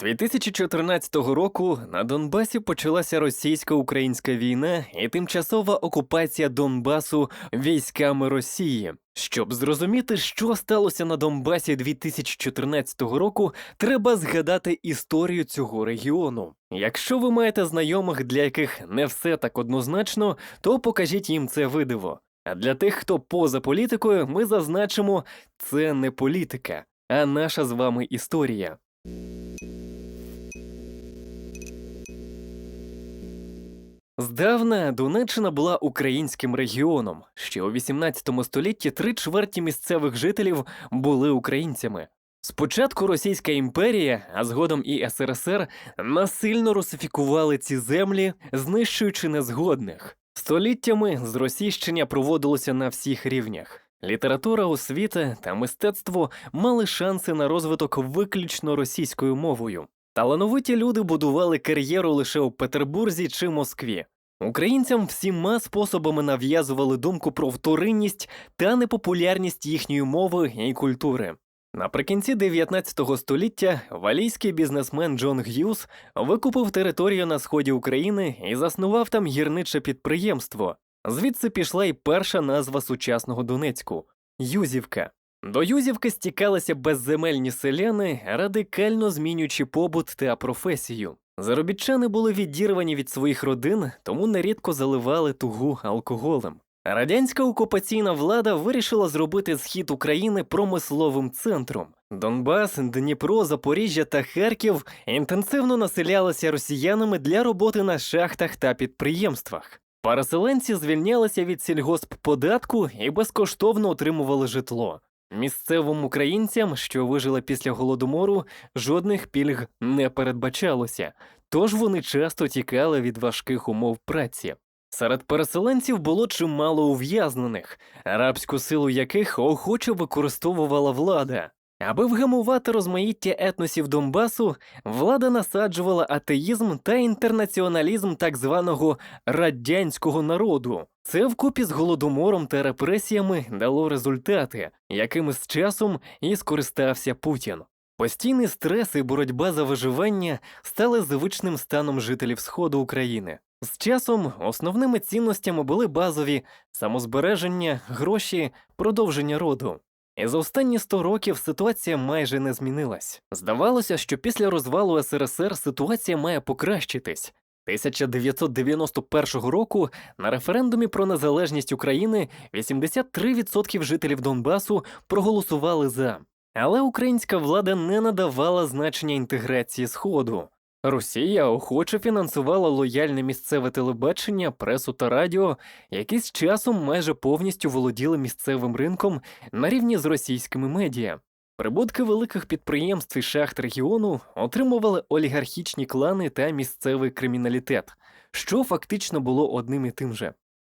2014 року на Донбасі почалася російсько-українська війна і тимчасова окупація Донбасу військами Росії. Щоб зрозуміти, що сталося на Донбасі 2014 року, треба згадати історію цього регіону. Якщо ви маєте знайомих, для яких не все так однозначно, то покажіть їм це видиво. А для тих, хто поза політикою, ми зазначимо, це не політика, а наша з вами історія. Здавна Донеччина була українським регіоном. Ще у 18 столітті три чверті місцевих жителів були українцями. Спочатку Російська імперія, а згодом і СРСР насильно русифікували ці землі, знищуючи незгодних. Століттями зросійщення проводилося на всіх рівнях. Література, освіта та мистецтво мали шанси на розвиток виключно російською мовою. Талановиті люди будували кар'єру лише у Петербурзі чи Москві. Українцям всіма способами нав'язували думку про вторинність та непопулярність їхньої мови і культури. Наприкінці 19 століття валійський бізнесмен Джон Г'юз викупив територію на сході України і заснував там гірниче підприємство. Звідси пішла й перша назва сучасного Донецьку Юзівка. До Юзівки стікалися безземельні селяни, радикально змінюючи побут та професію. Заробітчани були відірвані від своїх родин, тому нерідко заливали тугу алкоголем. Радянська окупаційна влада вирішила зробити схід України промисловим центром. Донбас, Дніпро, Запоріжжя та Харків інтенсивно населялися росіянами для роботи на шахтах та підприємствах. Переселенці звільнялися від сільгоспподатку і безкоштовно отримували житло. Місцевим українцям, що вижили після голодомору, жодних пільг не передбачалося, тож вони часто тікали від важких умов праці. Серед переселенців було чимало ув'язнених, рабську силу яких охоче використовувала влада. Аби вгамувати розмаїття етносів Донбасу, влада насаджувала атеїзм та інтернаціоналізм так званого радянського народу. Це вкупі з голодомором та репресіями дало результати, якими з часом і скористався Путін. Постійний стрес і боротьба за виживання стали звичним станом жителів Сходу України. З часом основними цінностями були базові самозбереження, гроші, продовження роду. І за останні 100 років ситуація майже не змінилась. Здавалося, що після розвалу СРСР ситуація має покращитись. 1991 року на референдумі про незалежність України 83% жителів Донбасу проголосували за. Але українська влада не надавала значення інтеграції Сходу. Росія охоче фінансувала лояльне місцеве телебачення, пресу та радіо, які з часом майже повністю володіли місцевим ринком на рівні з російськими медіа. Прибутки великих підприємств і шахт регіону отримували олігархічні клани та місцевий криміналітет, що фактично було одним і тим же.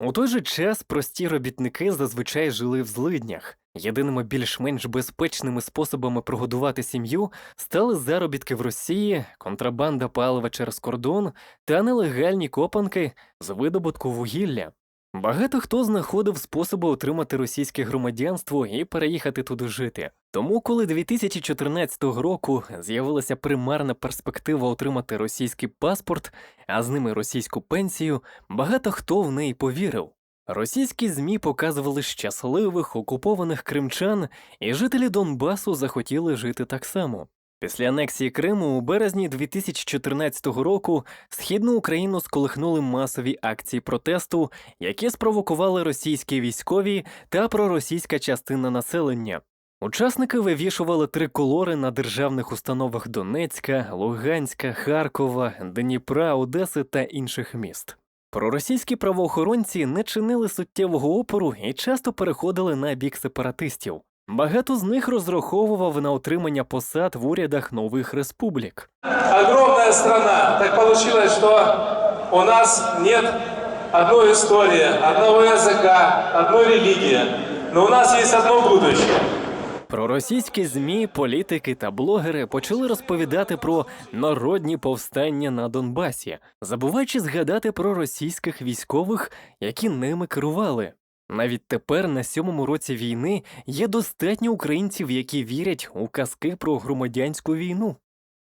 У той же час прості робітники зазвичай жили в злиднях. Єдиними більш-менш безпечними способами прогодувати сім'ю стали заробітки в Росії, контрабанда палива через кордон та нелегальні копанки з видобутку вугілля. Багато хто знаходив способи отримати російське громадянство і переїхати туди жити. Тому, коли 2014 року з'явилася примарна перспектива отримати російський паспорт, а з ними російську пенсію, багато хто в неї повірив. Російські ЗМІ показували щасливих окупованих кримчан, і жителі Донбасу захотіли жити так само. Після анексії Криму у березні 2014 року східну Україну сколихнули масові акції протесту, які спровокували російські військові та проросійська частина населення. Учасники вивішували триколори на державних установах Донецька, Луганська, Харкова, Дніпра, Одеси та інших міст. Проросійські правоохоронці не чинили суттєвого опору і часто переходили на бік сепаратистів. Багато з них розраховував на отримання посад в урядах нових республік. огромная страна. Так получилось, что у нас нет одной истории, одного языка, одной религии. Но у нас есть одно будущее. Проросійські змі, політики та блогери почали розповідати про народні повстання на Донбасі, забуваючи згадати про російських військових, які ними керували. Навіть тепер, на сьомому році війни, є достатньо українців, які вірять у казки про громадянську війну.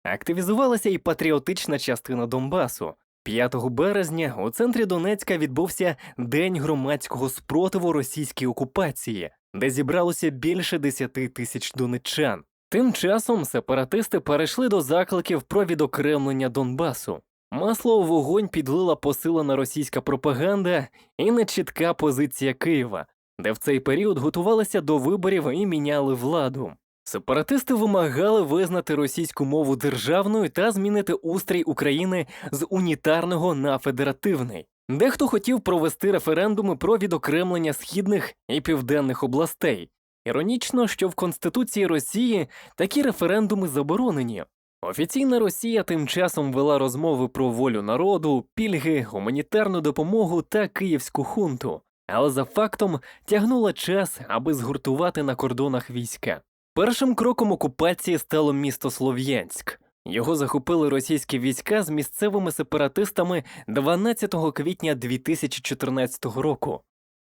Активізувалася і патріотична частина Донбасу. 5 березня у центрі Донецька відбувся День громадського спротиву російській окупації, де зібралося більше 10 тисяч донеччан. Тим часом сепаратисти перейшли до закликів про відокремлення Донбасу. Масло у вогонь підлила посилена російська пропаганда і нечітка позиція Києва, де в цей період готувалися до виборів і міняли владу. Сепаратисти вимагали визнати російську мову державною та змінити устрій України з унітарного на федеративний. Дехто хотів провести референдуми про відокремлення східних і південних областей. Іронічно, що в Конституції Росії такі референдуми заборонені. Офіційна Росія тим часом вела розмови про волю народу, пільги, гуманітарну допомогу та київську хунту, але за фактом тягнула час, аби згуртувати на кордонах війська. Першим кроком окупації стало місто Слов'янськ. Його захопили російські війська з місцевими сепаратистами 12 квітня 2014 року.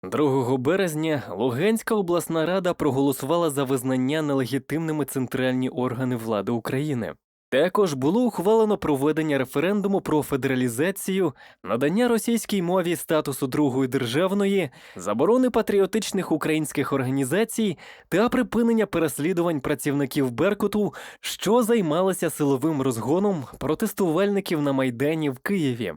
2 березня Луганська обласна рада проголосувала за визнання нелегітимними центральні органи влади України. Також було ухвалено проведення референдуму про федералізацію, надання російській мові статусу другої державної, заборони патріотичних українських організацій та припинення переслідувань працівників Беркуту, що займалися силовим розгоном протестувальників на Майдані в Києві.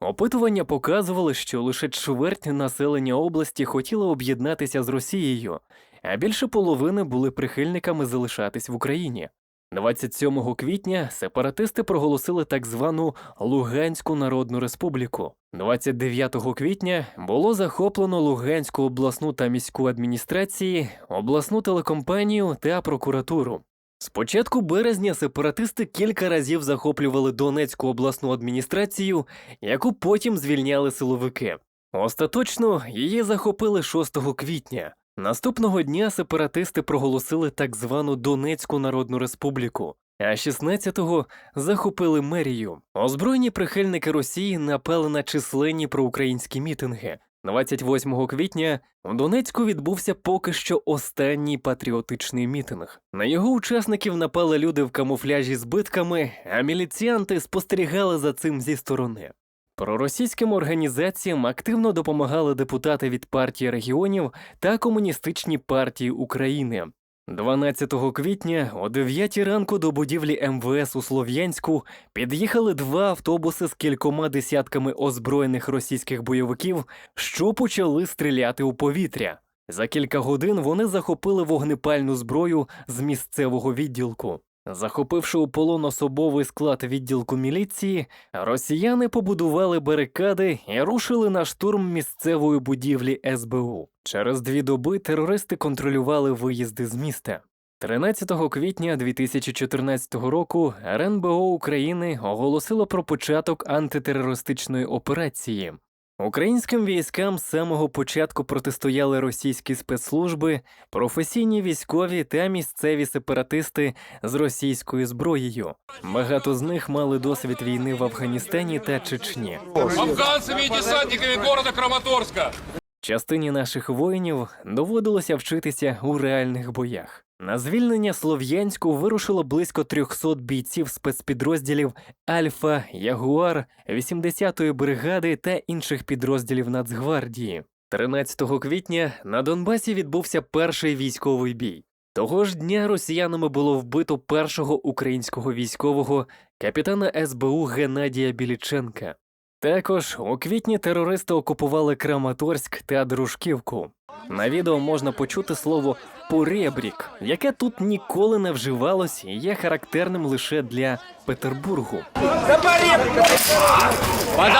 Опитування показували, що лише чверть населення області хотіло об'єднатися з Росією, а більше половини були прихильниками залишатись в Україні. 27 квітня сепаратисти проголосили так звану Луганську Народну Республіку. 29 квітня було захоплено Луганську обласну та міську адміністрації, обласну телекомпанію та прокуратуру. З початку березня сепаратисти кілька разів захоплювали Донецьку обласну адміністрацію, яку потім звільняли силовики. Остаточно її захопили 6 квітня. Наступного дня сепаратисти проголосили так звану Донецьку Народну Республіку, а 16-го захопили мерію. Озброєні прихильники Росії напали на численні проукраїнські мітинги. 28 квітня у Донецьку відбувся поки що останній патріотичний мітинг. На його учасників напали люди в камуфляжі з битками, а міліціянти спостерігали за цим зі сторони. Проросійським організаціям активно допомагали депутати від партії регіонів та комуністичні партії України. 12 квітня о 9 ранку до будівлі МВС у Слов'янську під'їхали два автобуси з кількома десятками озброєних російських бойовиків, що почали стріляти у повітря. За кілька годин вони захопили вогнепальну зброю з місцевого відділку. Захопивши у полон особовий склад відділку міліції, росіяни побудували барикади і рушили на штурм місцевої будівлі СБУ. Через дві доби терористи контролювали виїзди з міста. 13 квітня 2014 року РНБО України оголосило про початок антитерористичної операції. Українським військам з самого початку протистояли російські спецслужби, професійні військові та місцеві сепаратисти з російською зброєю. Багато з них мали досвід війни в Афганістані та Чечні. афганцами и десантниками города Краматорска. Частині наших воїнів доводилося вчитися у реальних боях. На звільнення Слов'янську вирушило близько 300 бійців спецпідрозділів Альфа, Ягуар, 80-ї бригади та інших підрозділів Нацгвардії. 13 квітня на Донбасі відбувся перший військовий бій. Того ж дня росіянами було вбито першого українського військового капітана СБУ Геннадія Біліченка. Також у квітні терористи окупували Краматорськ та Дружківку. На відео можна почути слово поребрік, яке тут ніколи не вживалось і є характерним лише для Петербургу.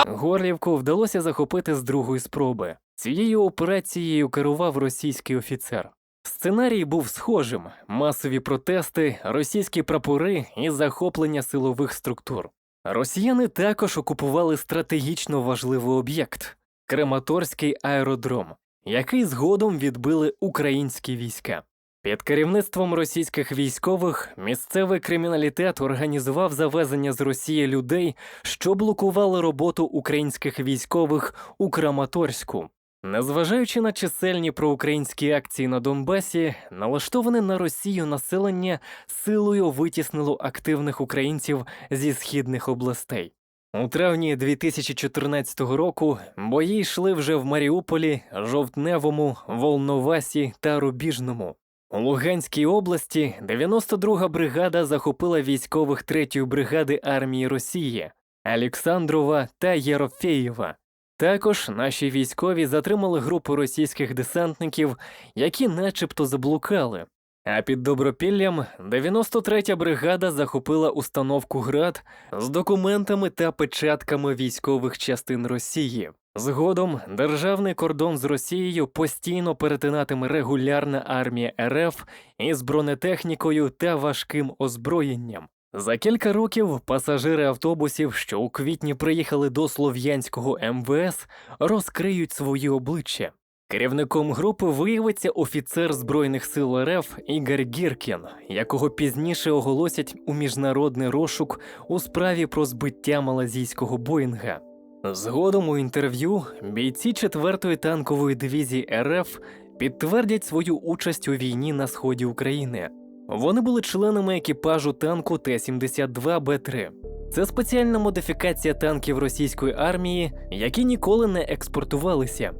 Горлівку вдалося захопити з другої спроби. Цією операцією керував російський офіцер. Сценарій був схожим: масові протести, російські прапори і захоплення силових структур. Росіяни також окупували стратегічно важливий об'єкт Крематорський аеродром, який згодом відбили українські війська. Під керівництвом російських військових місцевий криміналітет організував завезення з Росії людей, що блокували роботу українських військових у Краматорську. Незважаючи на чисельні проукраїнські акції на Донбасі, налаштоване на Росію населення силою витіснило активних українців зі східних областей. У травні 2014 року бої йшли вже в Маріуполі, Жовтневому, Волновасі та Рубіжному. У Луганській області 92-га бригада захопила військових 3-ї бригади армії Росії Олександрова та Єрофеєва. Також наші військові затримали групу російських десантників, які начебто заблукали. А під Добропіллям 93-я бригада захопила установку ГРАД з документами та печатками військових частин Росії. Згодом державний кордон з Росією постійно перетинатиме регулярна армія РФ із бронетехнікою та важким озброєнням. За кілька років пасажири автобусів, що у квітні приїхали до слов'янського МВС, розкриють свої обличчя. Керівником групи виявиться офіцер Збройних сил РФ Ігор Гіркін, якого пізніше оголосять у міжнародний розшук у справі про збиття малазійського Боїнга. Згодом у інтерв'ю бійці 4-ї танкової дивізії РФ підтвердять свою участь у війні на сході України. Вони були членами екіпажу танку Т-72Б3. Це спеціальна модифікація танків російської армії, які ніколи не експортувалися.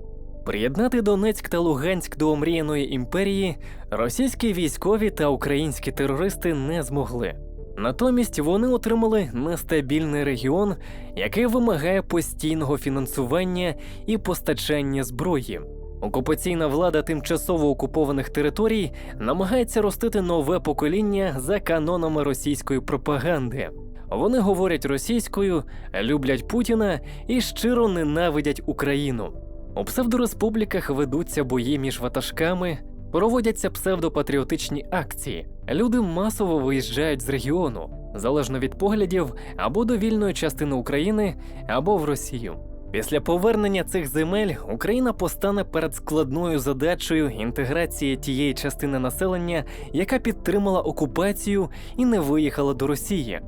Приєднати Донецьк та Луганськ до омріяної імперії російські військові та українські терористи не змогли. Натомість вони отримали нестабільний регіон, який вимагає постійного фінансування і постачання зброї. Окупаційна влада тимчасово окупованих територій намагається ростити нове покоління за канонами російської пропаганди. Вони говорять російською, люблять Путіна і щиро ненавидять Україну. У псевдореспубліках ведуться бої між ватажками, проводяться псевдопатріотичні акції. Люди масово виїжджають з регіону, залежно від поглядів або до вільної частини України, або в Росію. Після повернення цих земель Україна постане перед складною задачею інтеграції тієї частини населення, яка підтримала окупацію і не виїхала до Росії.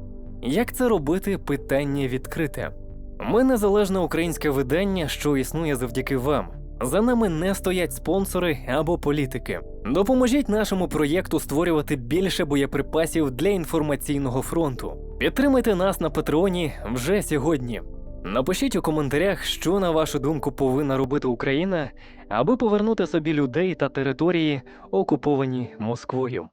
Як це робити? Питання відкрите. Ми незалежне українське видання, що існує завдяки вам. За нами не стоять спонсори або політики. Допоможіть нашому проєкту створювати більше боєприпасів для інформаційного фронту. Підтримайте нас на Патреоні вже сьогодні. Напишіть у коментарях, що на вашу думку повинна робити Україна, аби повернути собі людей та території, окуповані Москвою.